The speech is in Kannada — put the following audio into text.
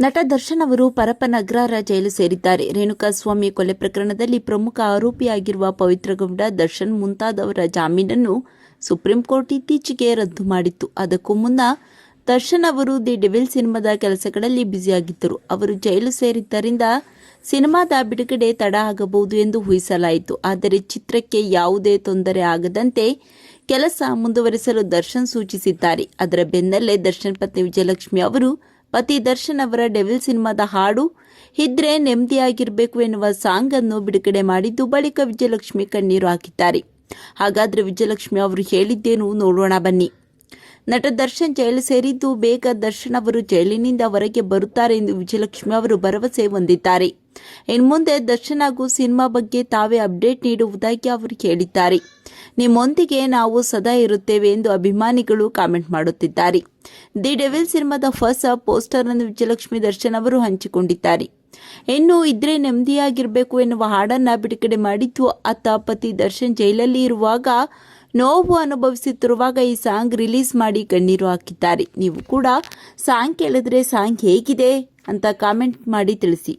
ನಟ ದರ್ಶನ್ ಅವರು ಪರಪನಗ್ರಹಾರ ಜೈಲು ಸೇರಿದ್ದಾರೆ. ರೇಣುಕಾಸ್ವಾಮಿ ಕೊಲೆ ಪ್ರಕರಣದಲ್ಲಿ ಪ್ರಮುಖ ಆರೋಪಿಯಾಗಿರುವ ಪವಿತ್ರಗೌಡ ದರ್ಶನ್ ಮುಂತಾದವರ ಜಾಮೀನನ್ನು ಸುಪ್ರೀಂ ಕೋರ್ಟ್ ಇತ್ತೀಚೆಗೆ ರದ್ದು ಮಾಡಿತ್ತು. ಅದಕ್ಕೂ ಮುನ್ನ ದರ್ಶನ್ ಅವರು ದಿ ಡೆವಿಲ್ ಸಿನಿಮಾದ ಕೆಲಸಗಳಲ್ಲಿ ಬ್ಯುಸಿಯಾಗಿದ್ದರು. ಅವರು ಜೈಲು ಸೇರಿದ್ದರಿಂದ ಸಿನಿಮಾದ ಬಿಡುಗಡೆ ತಡ ಆಗಬಹುದು ಎಂದು ಊಹಿಸಲಾಯಿತು. ಆದರೆ ಚಿತ್ರಕ್ಕೆ ಯಾವುದೇ ತೊಂದರೆ ಆಗದಂತೆ ಕೆಲಸ ಮುಂದುವರಿಸಲು ದರ್ಶನ್ ಸೂಚಿಸಿದ್ದಾರೆ. ಅದರ ಬೆನ್ನಲ್ಲೇ ದರ್ಶನ್ ಪತ್ನಿ ವಿಜಯಲಕ್ಷ್ಮಿ ಅವರು ಪತಿ ದರ್ಶನ್ ಅವರ ಡೆವಿಲ್ ಸಿನಿಮಾದ ಹಾಡು ಇದ್ರೆ ನೆಮ್ಮದಿಯಾಗಿರಬೇಕು ಎನ್ನುವ ಸಾಂಗ್ ಅನ್ನು ಬಿಡುಗಡೆ ಮಾಡಿದ್ದು ಬಳಿಕ ವಿಜಯಲಕ್ಷ್ಮಿ ಕಣ್ಣೀರು ಹಾಕಿದ್ದಾರೆ. ಹಾಗಾದ್ರೆ ವಿಜಯಲಕ್ಷ್ಮಿ ಅವರು ಹೇಳಿದ್ದೇನು ನೋಡೋಣ ಬನ್ನಿ. ನಟ ದರ್ಶನ್ ಜೈಲು ಸೇರಿದ್ದು ಬೇಗ ದರ್ಶನ್ ಅವರು ಜೈಲಿನಿಂದ ಹೊರಗೆ ಬರುತ್ತಾರೆ ಎಂದು ವಿಜಯಲಕ್ಷ್ಮಿ ಅವರು ಭರವಸೆ ಹೊಂದಿದ್ದಾರೆ. ಇನ್ಮುಂದೆ ದರ್ಶನ್ ಹಾಗೂ ಸಿನಿಮಾ ಬಗ್ಗೆ ತಾವೇ ಅಪ್ಡೇಟ್ ನೀಡುವುದಾಗಿ ಅವರು ಹೇಳಿದ್ದಾರೆ. ನಿಮ್ಮೊಂದಿಗೆ ನಾವು ಸದಾ ಇರುತ್ತೇವೆ ಎಂದು ಅಭಿಮಾನಿಗಳು ಕಾಮೆಂಟ್ ಮಾಡುತ್ತಿದ್ದಾರೆ. ದಿ ಡೆವಿಲ್ ಸಿನಿಮಾದ ಫಸ್ಟ್ ಪೋಸ್ಟರ್ ಅನ್ನು ವಿಜಯಲಕ್ಷ್ಮಿ ದರ್ಶನ್ ಅವರು ಹಂಚಿಕೊಂಡಿದ್ದಾರೆ. ಇನ್ನು ಇದ್ರೆ ನೆಮ್ಮದಿಯಾಗಿರಬೇಕು ಎನ್ನುವ ಹಾಡನ್ನ ಬಿಡುಗಡೆ ಮಾಡಿದ್ದು ಆತ ಪತಿ ದರ್ಶನ್ ಜೈಲಲ್ಲಿ ಇರುವಾಗ ನೋವು ಅನುಭವಿಸುತ್ತಿರುವಾಗ ಈ ಸಾಂಗ್ ರಿಲೀಸ್ ಮಾಡಿ ಕಣ್ಣೀರು ಹಾಕಿದ್ದಾರೆ. ನೀವು ಕೂಡ ಸಾಂಗ್ ಕೇಳಿದ್ರೆ ಸಾಂಗ್ ಹೇಗಿದೆ ಅಂತ ಕಾಮೆಂಟ್ ಮಾಡಿ ತಿಳಿಸಿ.